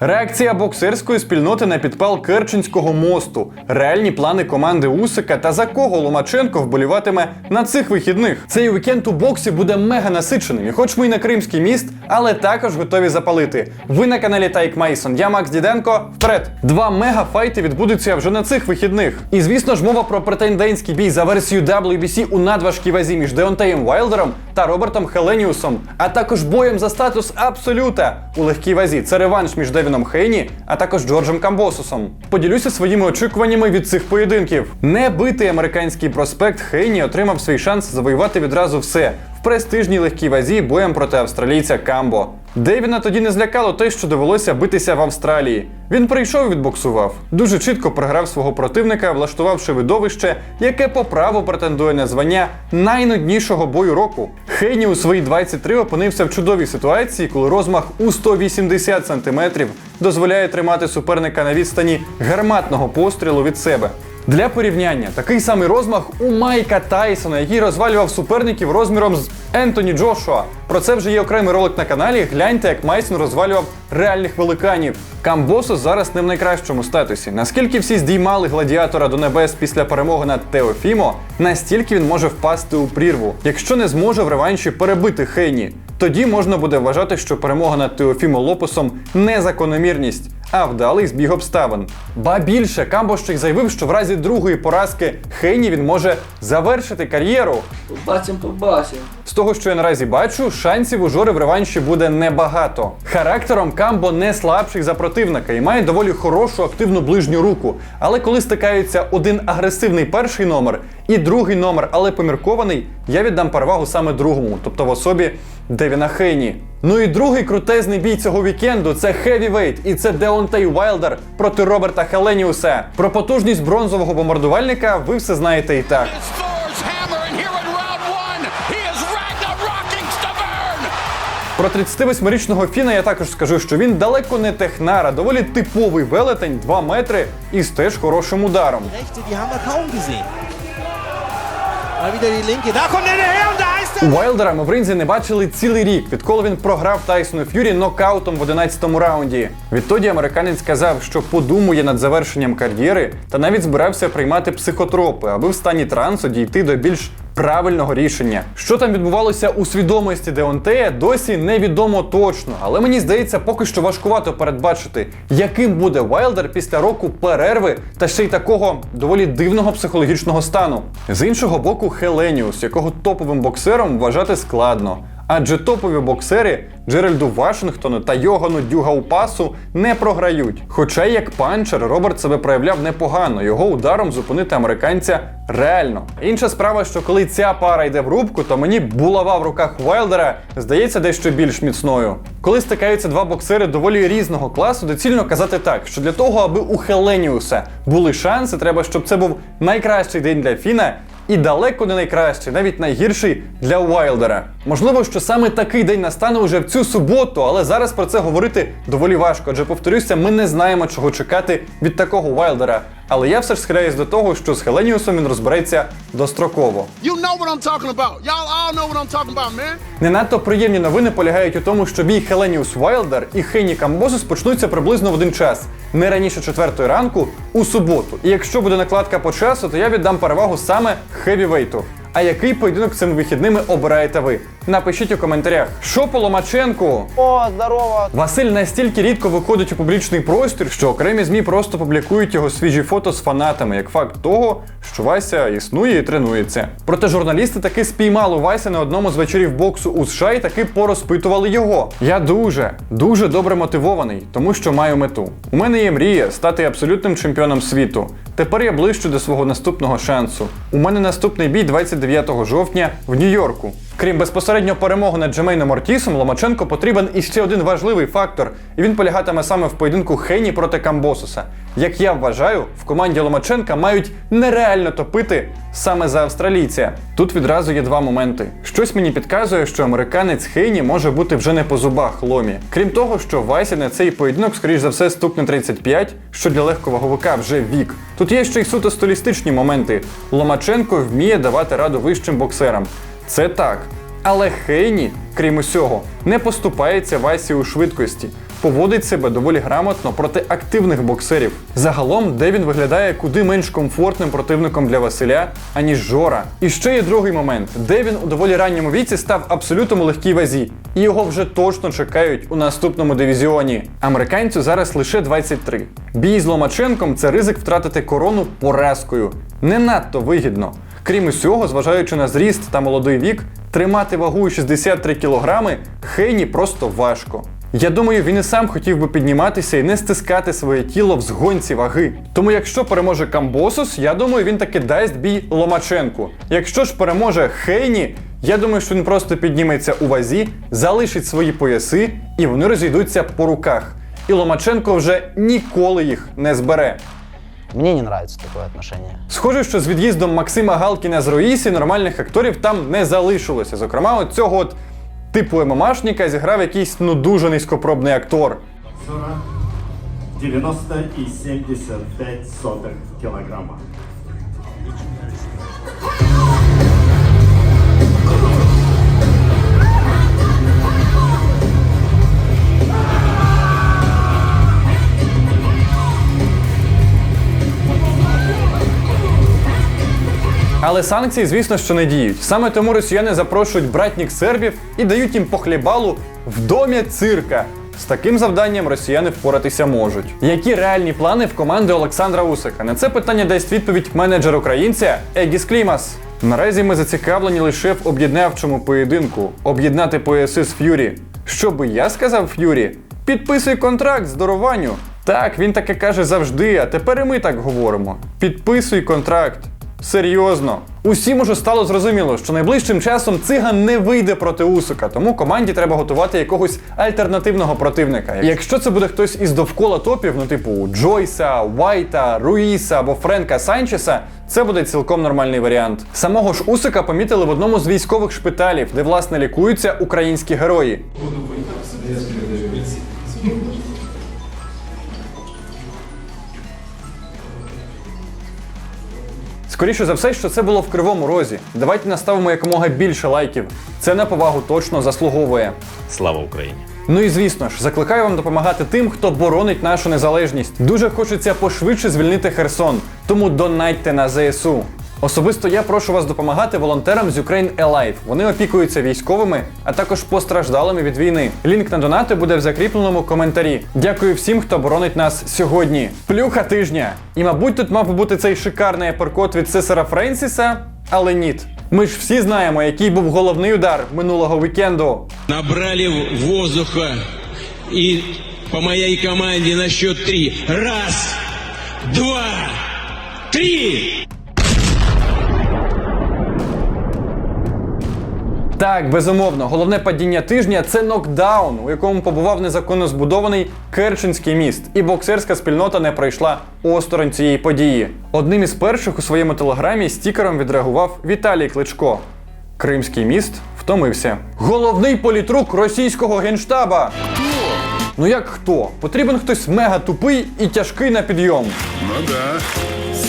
Реакція боксерської спільноти на підпал Керченського мосту, реальні плани команди Усика та за кого Ломаченко вболіватиме на цих вихідних. Цей вікенд у боксі буде мега насиченим. І хоч ми й на Кримський міст, але також готові запалити. Ви на каналі Тайк Мейсон. Я Макс Діденко. Вперед! Два мега-файти відбудуться вже на цих вихідних. І звісно ж, мова про претендентський бій за версією WBC у надважкій вазі між Деонтеєм Вайлдером та Робертом Хеленіусом, а також боєм за статус Абсолюта у легкій вазі. Це реванш між Девіном Хейні, а також Джорджем Камбосусом. Поділюся своїми очікуваннями від цих поєдинків. Небитий американський проспект Хейні отримав свій шанс завоювати відразу все престижній легкій вазі боєм проти австралійця Камбо. Девіна тоді не злякало те, що довелося битися в Австралії. Він прийшов і відбоксував. Дуже чітко програв свого противника, влаштувавши видовище, яке по праву претендує на звання найнуднішого бою року. Хейні у свої 23 опинився в чудовій ситуації, коли розмах у 180 см дозволяє тримати суперника на відстані гарматного пострілу від себе. Для порівняння, такий самий розмах у Майка Тайсона, який розвалював суперників розміром з Ентоні Джошуа. Про це вже є окремий ролик на каналі. Гляньте, як Майсон розвалював реальних великанів. Камбосос зараз не в найкращому статусі. Наскільки всі здіймали гладіатора до небес після перемоги над Теофімо, настільки він може впасти у прірву, якщо не зможе в реванші перебити Хейні. Тоді можна буде вважати, що перемога над Теофімо Лопесом не закономірність, а вдалий збіг обставин. Ба більше Камбо ще й заявив, що в разі другої поразки Хейні він може завершити кар'єру. Побачимо, побачимо. З того, що я наразі бачу, шансів у Жори в реванші буде небагато. Характером Камбо не слабший за противника і має доволі хорошу активну ближню руку. Але коли стикаються один агресивний перший номер і другий номер, але поміркований, я віддам перевагу саме другому, тобто в особі Девіна Хейні. Ну і другий крутезний бій цього вікенду це Хевівейт, і це Деонтей Вайлдер проти Роберта Хеленіуса. Про потужність бронзового бомбардувальника ви все знаєте і так. Про 38-річного Фіна я також скажу, що він далеко не технар, а доволі типовий велетень 2 метри і з теж хорошим ударом. Rechte, Уайлдера ми в ринзі не бачили цілий рік, відколи він програв Тайсону Ф'юрі нокаутом в 11-му раунді. Відтоді американець сказав, що подумує над завершенням кар'єри та навіть збирався приймати психотропи, аби в стані трансу дійти до більш правильного рішення. Що там відбувалося у свідомості Деонтея, досі невідомо точно, але мені здається, поки що важкувато передбачити, яким буде Вайлдер після року перерви та ще й такого доволі дивного психологічного стану. З іншого боку, Хеленіус, якого топовим боксером вважати складно. Адже топові боксери Джеральду Вашингтону та Йогану Дюгаупасу не програють. Хоча як панчер Роберт себе проявляв непогано, його ударом зупинити американця реально. Інша справа, що коли ця пара йде в рубку, то мені булава в руках Вайлдера здається дещо більш міцною. Коли стикаються два боксери доволі різного класу, доцільно казати так, що для того, аби у Хеленіуса були шанси, треба, щоб це був найкращий день для Фіна і далеко не найкращий, навіть найгірший для Уайлдера. Можливо, що саме такий день настане уже в цю суботу, але зараз про це говорити доволі важко. Адже повторюся, ми не знаємо, чого чекати від такого Уайлдера. Але я все ж схиляюсь до того, що з Хеленіусом він розбереться достроково. You know what I'm talking about. Y'all all know what I'm talking about, man. Не надто приємні новини полягають у тому, що бій Хеленіус Вайлдер і Хейні Камбозус почнуться приблизно в один час, не раніше четвертої ранку у суботу. І якщо буде накладка по часу, то я віддам перевагу саме хевівейту. А який поєдинок цими вихідними обираєте ви? Напишіть у коментарях. Що по Ломаченку? О, здорово. Василь настільки рідко виходить у публічний простір, що окремі змі просто публікують його свіжі фото з фанатами, як факт того, що Вася існує і тренується. Проте журналісти таки спіймали Вася на одному з вечорів боксу у США і таки порозпитували його. Я дуже, дуже добре мотивований, тому що маю мету. У мене є мрія стати абсолютним чемпіоном світу. Тепер я ближчу до свого наступного шансу. У мене наступний бій 29 жовтня в Нью-Йорку. Крім безпосередньо перемоги над Джемейном Ортісом, Ломаченко потрібен іще один важливий фактор, і він полягатиме саме в поєдинку Хейні проти Камбосуса. Як я вважаю, в команді Ломаченка мають нереально топити саме за австралійця. Тут відразу є два моменти. Щось мені підказує, що американець Хейні може бути вже не по зубах ломі. Крім того, що Вайсі на цей поєдинок, скоріш за все, стукне 35, що для легковаговика вже вік. Тут є ще й суто стилістичні моменти. Ломаченко вміє давати раду вищим боксерам. Це так. Але Хейні, крім усього, не поступається Васі у швидкості. поводить себе доволі грамотно проти активних боксерів. Загалом Девін виглядає куди менш комфортним противником для Василя, аніж Жора. І ще є другий момент: Девін у доволі ранньому віці став абсолютом у легкій вазі, і його вже точно чекають у наступному дивізіоні. Американцю зараз лише 23. Бій з Ломаченком це ризик втратити корону поразкою. Не надто вигідно. Крім усього, зважаючи на зріст та молодий вік, тримати вагу 63 кілограми Хейні просто важко. Я думаю, він і сам хотів би підніматися і не стискати своє тіло в згонці ваги. Тому якщо переможе Камбосус, я думаю, він таки дасть бій Ломаченку. Якщо ж переможе Хейні, я думаю, що він просто підніметься у вазі, залишить свої пояси і вони розійдуться по руках. І Ломаченко вже ніколи їх не збере. Мне не нравится такое отношение. Схоже, що з від'їздом Максима Галкіна з Роїсі нормальних акторів там не залишилося. Зокрема, от цього от типу ММАшника зіграв якийсь ну дуже низькопробний актор. 90,75 килограмма. Але санкції, звісно, що не діють. Саме тому росіяни запрошують братніх сербів і дають їм по хлібалу в домі цирка. З таким завданням росіяни впоратися можуть. Які реальні плани в команди Олександра Усика? На це питання дасть відповідь менеджер українця Егіс Клімас. Наразі ми зацікавлені лише в об'єднавчому поєдинку об'єднати пояси з Ф'юрі. Що би я сказав Ф'юрі? Підписуй контракт з. Так, він таке каже завжди, а тепер і ми так говоримо. Підписуй контракт. Серйозно. Усім уже стало зрозуміло, що найближчим часом циган не вийде проти Усика, тому команді треба готувати якогось альтернативного противника. Якщо це буде хтось із довкола топів, ну типу Джойса, Вайта, Руїса або Френка Санчеса, це буде цілком нормальний варіант. Самого ж Усика помітили в одному з військових шпиталів, де власне лікуються українські герої. Скоріше за все, що це було в кривому розі. Давайте наставимо якомога більше лайків. Це на повагу точно заслуговує. Слава Україні! Ну і звісно ж, закликаю вам допомагати тим, хто боронить нашу незалежність. Дуже хочеться пошвидше звільнити Херсон, тому донайте на ЗСУ. Особисто я прошу вас допомагати волонтерам з Ukraine Alive. Вони опікуються військовими, а також постраждалими від війни. Лінк на донати буде в закріпленому коментарі. Дякую всім, хто боронить нас сьогодні. Плюха тижня. І мабуть, тут мав би бути цей шикарний аперкот від Сесара Френсіса, але ніт. Ми ж всі знаємо, який був головний удар минулого вікенду. Набрали воздуха и по моей команде на счет три. Раз, два, три! Так, безумовно, головне падіння тижня це нокдаун, у якому побував незаконно збудований Керченський міст, і боксерська спільнота не пройшла осторонь цієї події. Одним із перших у своєму телеграмі стікером відреагував Віталій Кличко. Кримський міст втомився. Головний політрук російського генштаба. Ну як хто? Потрібен хтось мега тупий і тяжкий на підйом. Ну да,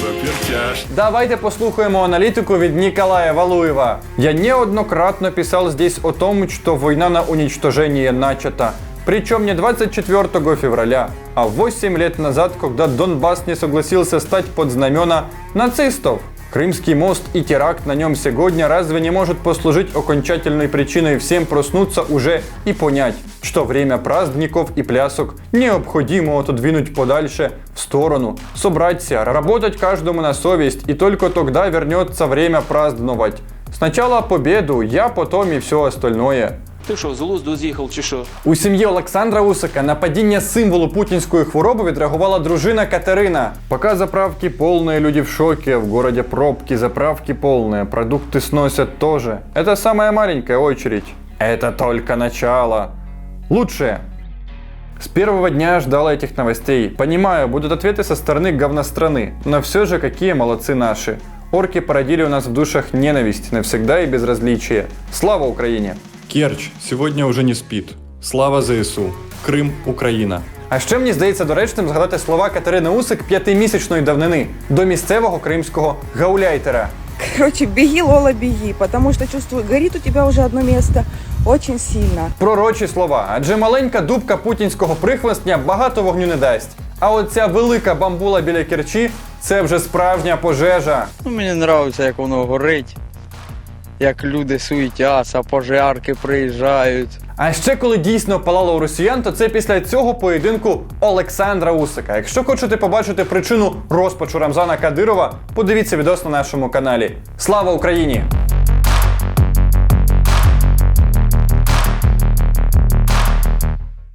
супер тяж. Давайте послухаємо аналитику від Николая Валуева. Я неоднократно писал здесь о том, что война на уничтожение начата. Причем не 24 февраля, а 8 лет назад, когда Донбасс не согласился стать под знамена нацистов. Крымский мост и теракт на нем сегодня разве не может послужить окончательной причиной всем проснуться уже и понять, что время праздников и плясок необходимо отодвинуть подальше в сторону, собраться, работать каждому на совесть, и только тогда вернется время праздновать. Сначала победу, я потом и все остальное. Ти що, з глузду з'їхав чи що? У сім'ї Олександра Усика на падіння символу путінської хвороби відреагувала дружина Катерина. Пока заправки полные, люди в шоке, в городе пробки, заправки полные, продукты сносят тоже. Это самая маленькая очередь. Это только начало. Лучшее. С первого дня ждала этих новостей. Понимаю, будут ответы со стороны говностраны, но все же какие молодцы наши. Орки породили у нас в душах ненависть навсегда и безразличие. Слава Украине! Керч сегодня уже не спит. Слава ЗСУ. Крим, Україна. А ще мені здається доречним згадати слова Катерини Усик п'ятимісячної давнини до місцевого кримського гауляйтера. Короче, беги, Лола, беги, потому что чувствую, горит у тебя уже одно место. очень сильно. Пророчі слова, адже маленька дубка путінського прихвостня багато вогню не дасть. А оця велика бамбула біля Керчі це вже справжня пожежа. Ну, мені подобається, як воно горить, як люди суетяться, пожарки приїжджають. А ще коли дійсно палало у росіян, то це після цього поєдинку Олександра Усика. Якщо хочете побачити причину розпачу Рамзана Кадирова, подивіться відос на нашому каналі. Слава Україні!